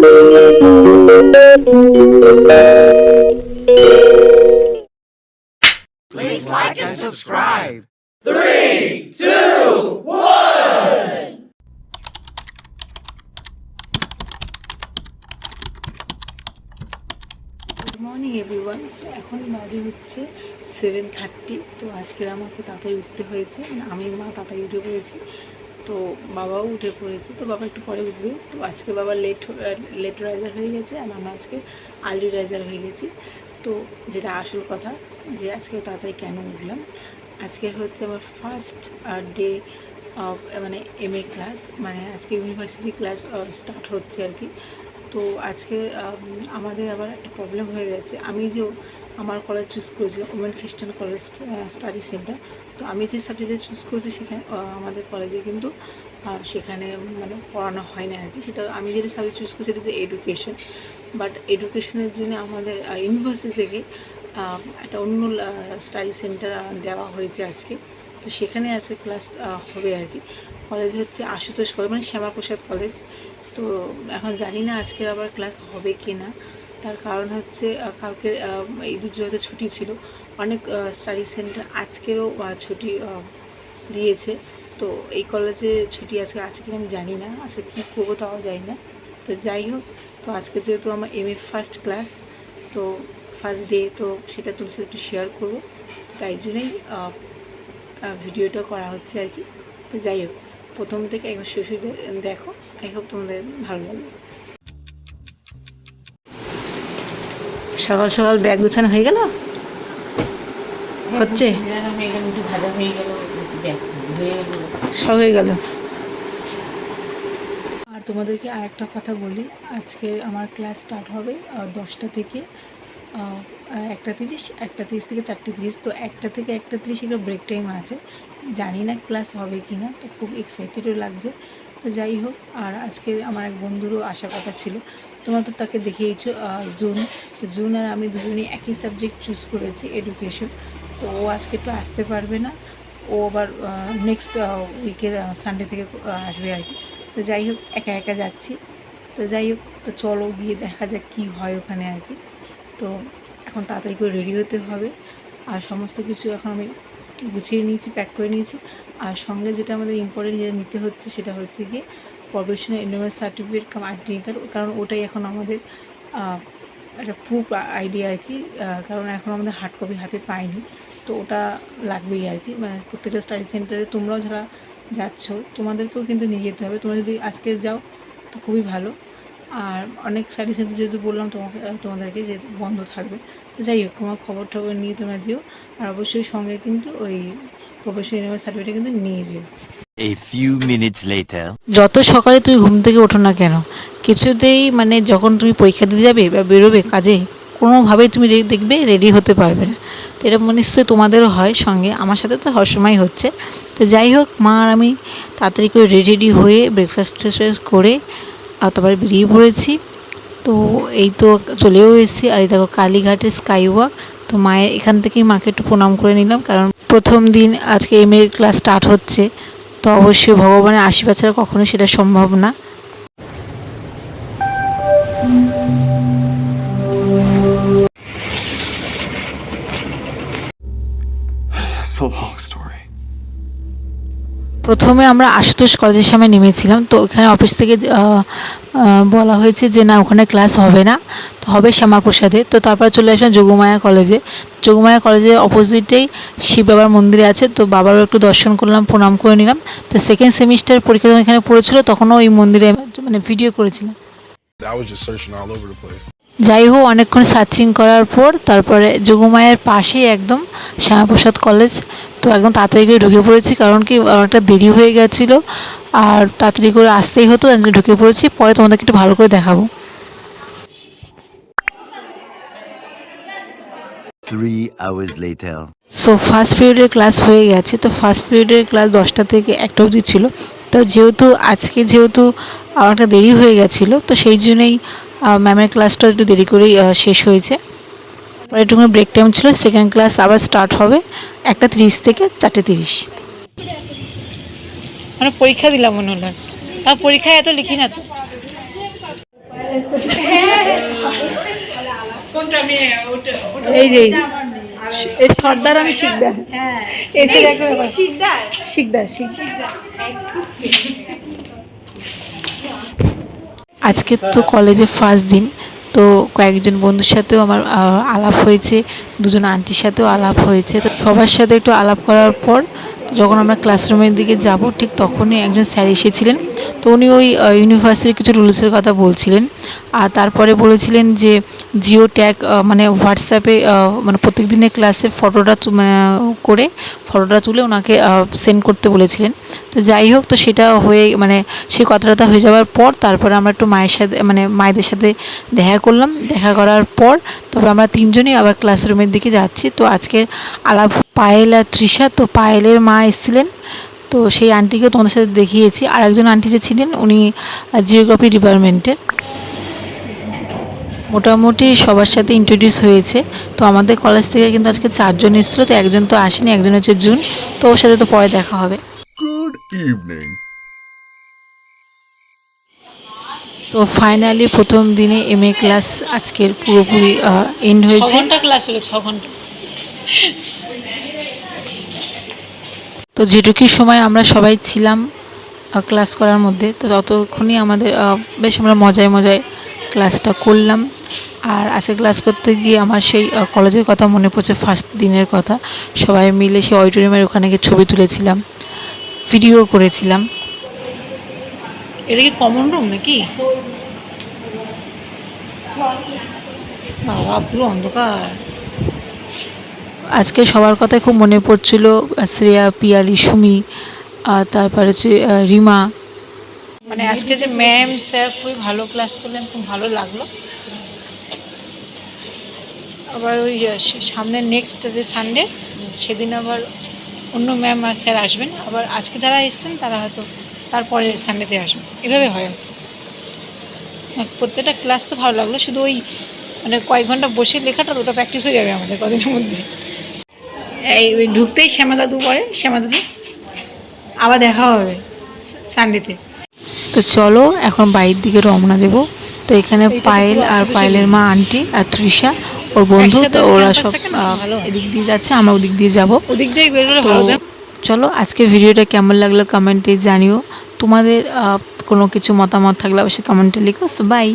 Please like and subscribe. Three, two, good morning everyone এখন বাজে হচ্ছে সেভেন থার্টি তো আজকের আমাকে তাড়াতাড়ি উঠতে হয়েছে। আমি মা তাড়াতাড়ি উঠে পড়েছি। তো বাবাও উঠে পড়েছে, তো বাবা একটু পরে উঠবে। তো আজকে বাবা লেট লেট রাইজার হয়ে গেছে আর আমরা আজকে আর্লি রাইজার হয়ে গেছি। তো যেটা আসল কথা যে আজকে তাড়াতাড়ি কেন উঠলাম? আজকে হচ্ছে আমার ফার্স্ট ডে মানে এম এ ক্লাস মানে আজকে ইউনিভার্সিটি ক্লাস স্টার্ট হচ্ছে আর কি। তো আজকে আমাদের আবার একটা প্রবলেম হয়ে গেছে। আমি যে আমার কলেজ চুজ করেছি women Christian college study centre তো আমি যে সাবজেক্টে চুজ করেছি সেখানে আমাদের কলেজে কিন্তু সেখানে মানে পড়ানো হয় না আর কি সেটা আমি যেটা সাবজেক্ট চুজ করেছি সেটা হচ্ছে এডুকেশন বাট এডুকেশনের জন্য আমাদের ইউনিভার্সিটি থেকে একটা অন্য স্টাডি সেন্টার দেওয়া হয়েছে আজকে। তো সেখানে আজকে ক্লাস হবে আর কি কলেজ হচ্ছে আশুতোষ কলেজ মানে শ্যামাপ্রসাদ কলেজ তো এখন জানি না আজকের আবার ক্লাস হবে কি না তার কারণ হচ্ছে কালকে এই দুটো ছুটি ছিল। অনেক স্টাডি সেন্টার আজকেরও ছুটি দিয়েছে। তো এই কলেজে ছুটি আজকে, আছে কিনা আমি জানি না। আজকে কী করব তাও জানি না। তো যাই হোক, তো আজকে যেহেতু আমার এম এ ফার্স্ট ক্লাস তো ফার্স্ট ডে তো সেটা তোর সাথে একটু শেয়ার করব। তাই জন্যই ভিডিওটা করা হচ্ছে আর কি। তো যাই হোক। প্রথম থেকে একবার হয়ে দেখো আই হোপ তোমাদের ভালো লাগবে। সকাল সকাল ব্যাগ গুছানো হয়ে গেল? হচ্ছে? সব হয়ে গেল। আর তোমাদেরকে আর একটা কথা বলি আজকে আমার ক্লাস স্টার্ট হবে দশটা থেকে একটা তিরিশ একটা তিরিশ থেকে চারটে তিরিশ। তো একটা থেকে একটা তিরিশ এগুলো ব্রেক টাইম আছে। জানি না ক্লাস হবে কি না তো খুব এক্সাইটেডও লাগছে। তো যাই হোক, আর আজকে আমার এক বন্ধুরও আসার কথা ছিল। তোমরা তো তাকে দেখিয়েছো জুন। তো জুন আর আমি দুজনেই একই সাবজেক্ট চুজ করেছি এডুকেশন তো ও আজকে একটু আসতে পারবে না। ও আবার নেক্সট উইকের সানডে থেকে আসবে আর কি। তো যাই হোক, একা একা যাচ্ছি। তো যাই হোক, তো চলো গিয়ে দেখা যাক কী হয় ওখানে আর কি। তো এখন তাড়াতাড়ি করে রেডি হতে হবে। আর সমস্ত কিছু এখন আমি গুছিয়ে নিয়েছি প্যাক করে নিয়েছি। আর সঙ্গে যেটা আমাদের ইম্পর্টেন্ট যেটা নিতে হচ্ছে সেটা হচ্ছে গিয়ে professional university certificate cum identity card কারণ ওটাই এখন আমাদের একটা প্রুফ আইডিয়া আর কি কারণ এখন আমাদের হার্ড কপি হাতে পাইনি। তো ওটা লাগবেই আর কি। মানে প্রত্যেকটা স্টাডি সেন্টারে তোমরাও যারা যাচ্ছ, তোমাদেরকেও কিন্তু নিয়ে যেতে হবে। তোমরা যদি আজকে যাও, তো খুবই ভালো। আর অনেক স্টাডি সেন্টার যেহেতু বললাম তোমাকে তোমাদেরকে যে বন্ধ থাকবে তো যাই হোক তোমার খবর টবর নিয়ে তোমরা যেও আর অবশ্যই সঙ্গে কিন্তু ওই প্রফেশনাল ইউনিভার্স সার্টিফিকেট কিন্তু নিয়ে যেও। A few minutes later. যত সকালে তুমি ঘুম থেকে ওঠো না কেন কিছুতেই মানে যখন তুমি পরীক্ষা দিতে যাবে বা বেরোবে কাজে কোনোভাবেই তুমি রে- দেখবে রেডি হতে পারবে না। তো এটা মনে নিশ্চয়ই তোমাদেরও হয় সঙ্গে আমার সাথে তো সবসময় হচ্ছে। তো যাই হোক মা আর আমি তাড়াতাড়ি করে রেডি রেডি হয়ে ব্রেকফাস্ট ট্রেকফাস্ট করে আর তারপরে বেরিয়ে পড়েছি। তো এই তো চলেও এসেছি আর এই দেখো কালীঘাটের স্কাই ওয়াক তো মায়ের এখান থেকেই মাকে একটু প্রণাম করে নিলাম কারণ প্রথম দিন আজকে এম ক্লাস স্টার্ট হচ্ছে। তো অবশ্যই ভগবানের আশীর্বাদ ছাড়া কখনো সেটা সম্ভব না। প্রথমে আমরা আশুতোষ কলেজের সামনে নেমেছিলাম, তো ওখানে অফিস থেকে বলা হয়েছে যে না, ওখানে ক্লাস হবে না, তো হবে শ্যামাপ্রসাদে। তো তারপর চলে আসলাম যোগমায়া কলেজে। যোগমায়া কলেজের অপোজিটেই শিব বাবার মন্দির আছে, তো বাবারও একটু দর্শন করলাম, প্রণাম করে নিলাম। তো সেকেন্ড সেমিস্টার পরীক্ষা যখন এখানে পড়েছিল, তখনও ওই মন্দিরে মানে ভিডিও করেছিলাম। যাই হোক অনেকক্ষণ সার্চিং করার পর তারপরে যোগমায়ের পাশেই একদম শ্যামাপ্রসাদ কলেজ। তো একদম তাড়াতাড়ি করে ঢুকে পড়েছি কারণ কি অনেকটা দেরি হয়ে গেছিল। আর তাড়াতাড়ি করে আসতেই হতো ঢুকে পড়েছি। পরে তোমাদেরকে একটু ভালো করে দেখাবো। Three hours later. So first পিরিয়ডের ক্লাস হয়ে গেছে। তো ফার্স্ট পিরিয়ডের ক্লাস দশটা থেকে একটা অবধি ছিল। তো যেহেতু আজকে যেহেতু অনেকটা দেরি হয়ে গেছিল তো সেই জন্যই ম্যামের ক্লাসটা একটু দেরি করেই শেষ হয়েছে। পরে একটু ব্রেক টাইম ছিল সেকেন্ড ক্লাস আবার স্টার্ট হবে একটা তিরিশ থেকে চারটে তিরিশ। মানে পরীক্ষা দিলাম মনে হলো। আর পরীক্ষায় এত লিখি না তো। এই যে সর্দার আমি শিকদার। এসে দেখো আজকে তো কলেজে ফার্স্ট দিন, তো কয়েকজন বন্ধুর সাথেও আমার আলাপ হয়েছে, দুজন আন্টির সাথেও আলাপ হয়েছে। তো সবার সাথে একটু আলাপ করার পর যখন আমরা ক্লাসরুমের দিকে যাব ঠিক তখনই একজন স্যার এসেছিলেন। তো উনি ওই ইউনিভার্সিটির কিছু রুলসের কথা বলছিলেন। আর তারপরে বলেছিলেন যে জিও ট্যাগ মানে হোয়াটসঅ্যাপে মানে প্রত্যেক দিনের ক্লাসে ফটোটা মানে, করে ফটোটা তুলে ওনাকে সেন্ড করতে বলেছিলেন। তো যাই হোক তো সেটা হয়ে মানে সেই কথাটা হয়ে যাওয়ার পর তারপরে আমরা একটু মায়ের সাথে মানে মায়েদের সাথে দেখা করলাম। দেখা করার পর তারপর আমরা তিনজনই আবার ক্লাসরুমের দিকে যাচ্ছি। তো আজকে আলাপ পায়েল আর তৃষা তো পায়েলের মা এসেছিলেন। তো সেই আন্টিকেও তোমাদের সাথে দেখিয়েছি। আর একজন আন্টি যে ছিলেন উনি জিওগ্রাফি ডিপার্টমেন্টের মোটামুটি সবার সাথে ইন্ট্রোডিউস হয়েছে। তো আমাদের কলেজ থেকে কিন্তু আজকে চারজন এসেছিল তো একজন তো আসেনি একজন হচ্ছে জুন তো ওর সাথে তো পরে দেখা হবে। Good evening. তো ফাইনালি প্রথম দিনে এম এ ক্লাস আজকের পুরোপুরি এন্ড হয়েছে। ঘণ্টা ক্লাস হলো ছ ঘণ্টা। তো যেটুকু সময় আমরা সবাই ছিলাম ক্লাস করার মধ্যে, তো ততক্ষণই আমাদের বেশ আমরা মজায় মজায় ক্লাসটা করলাম। আর আজকে ক্লাস করতে গিয়ে আমার সেই কলেজের কথা মনে পড়ছে ফার্স্ট দিনের কথা। সবাই মিলে সেই অডিটোরিয়ামের ওখানে গিয়ে ছবি তুলেছিলাম ভিডিও করেছিলাম। এটা কি কমন রুম নাকি? বাবা, পুরো অন্ধকার। আজকে সবার কথাই খুব মনে পড়ছিল শ্রেয়া, পিয়ালি, সুমি, আর তারপরে হচ্ছে রিমা। মানে আজকে যে ম্যাম, স্যার খুবই ভালো ক্লাস করলেন, খুব ভালো লাগল। আবার ওই সামনে নেক্সট যে সানডে সেদিন আবার অন্য ম্যাম আর স্যার আসবেন। আবার আজকে যারা এসছেন, তারা হয়তো তারপরের সানডেতে আসবেন। এভাবে হয় আর আর প্রত্যেকটা ক্লাস তো ভালো লাগল। শুধু ওই মানে কয়েক ঘণ্টা বসে লেখাটা ওটা প্র্যাকটিস হয়ে যাবে আমাদের কদিনের মধ্যে। এই ঢুকতেই শ্যামা দাদু পড়ে শ্যামা দাদু। আবার দেখা হবে সানডেতে তো চলো এখন বাড়ির দিকে রওনা দেব। তো এখানে পায়েল আর পায়েলের মা আন্টি আর তৃষা ওর বন্ধু তো ওরা সব। এদিক দিয়ে যাচ্ছে আমরা ওদিক দিয়ে যাব। ওদিক দিয়ে তো চলো আজকে ভিডিওটা কেমন লাগল কমেন্টে জানিও। তোমাদের কোনো কিছু মতামত থাকলে অবশ্যই কমেন্টে লিখো। বাই